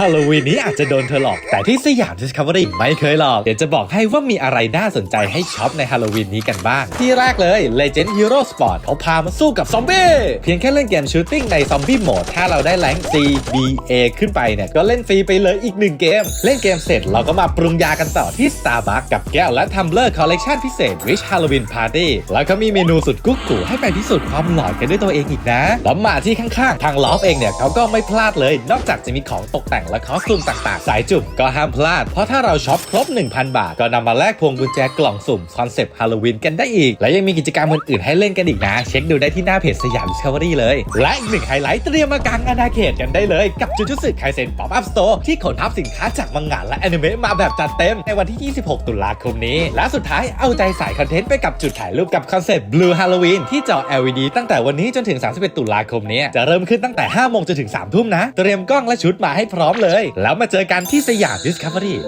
ฮาโลวีนนี้อาจจะโดนเธอหลอก แต่ที่สยาม Discovery ไม่เคยหลอก เดี๋ยวจะบอกให้ว่ามีอะไรน่าสนใจให้ช็อปในฮาโลวีนนี้กันบ้าง ที่แรกเลย Legend Hero Sport เขาพามาสู้กับซอมบี้เพียงแค่เล่นเกมชูตติ้งในซอมบี้โหมด ถ้าเราได้แรง C B A ขึ้นไปเนี่ย ก็เล่นฟรีไปเลยอีกหนึ่งเกม เล่นเกมเสร็จเราก็มาปรุงยากันต่อที่ Starbucks กับแก้วและทัมเลอร์คอลเลกชันพิเศษ Wish Halloween Party แล้วก็มีเมนูสุดกุ๊กกูให้ไปพิสูจน์ความหลอนกันด้วยตัวเองอีกนะแล้วมาที่ข้างๆทางลอฟเองเนี่ยเขาก็ไม่พลาดเลย นอกจากจะมีของตกแต่งและคอสตูมต่างๆ สายจุ่มก็ห้ามพลาด เพราะถ้าเราช็อปครบ 1,000 บาท ก็นำมาแลกพวงกุญแจกล่องสุ่มคอนเซปต์ฮาโลวีนกันได้อีก และยังมีกิจกรรมอื่นๆให้เล่นกันอีกนะ เช็คดูได้ที่หน้าเพจสยาม Discovery เลย และอีกหนึ่งไฮไลท์เตรียมมากางอาณาเขตกันได้เลย กับจุดจุสึไคเซนป๊อปอัพสโตร์ที่ขนทับสินค้าจากมังงะและแอนิเมะมาแบบจัดเต็มในวันที่ 26 ตุลาคมนี้ และสุดท้ายเอาใจสายคอนเทนต์ไปกับจุดถ่ายรูปกับคอนเซปต์ Blue Halloween ที่จอ LED ตั้งแต่วันนี้จนถึง 31 ตุลาคมนี้จะเริ่มขึ้นตั้งแต่ 5 โมงจนถึง 3 ทุ่มนะ เตรียมกล้องและชุดมาให้พร้อมเลย แล้วมาเจอกันที่สยามดิสคัฟเวอรี่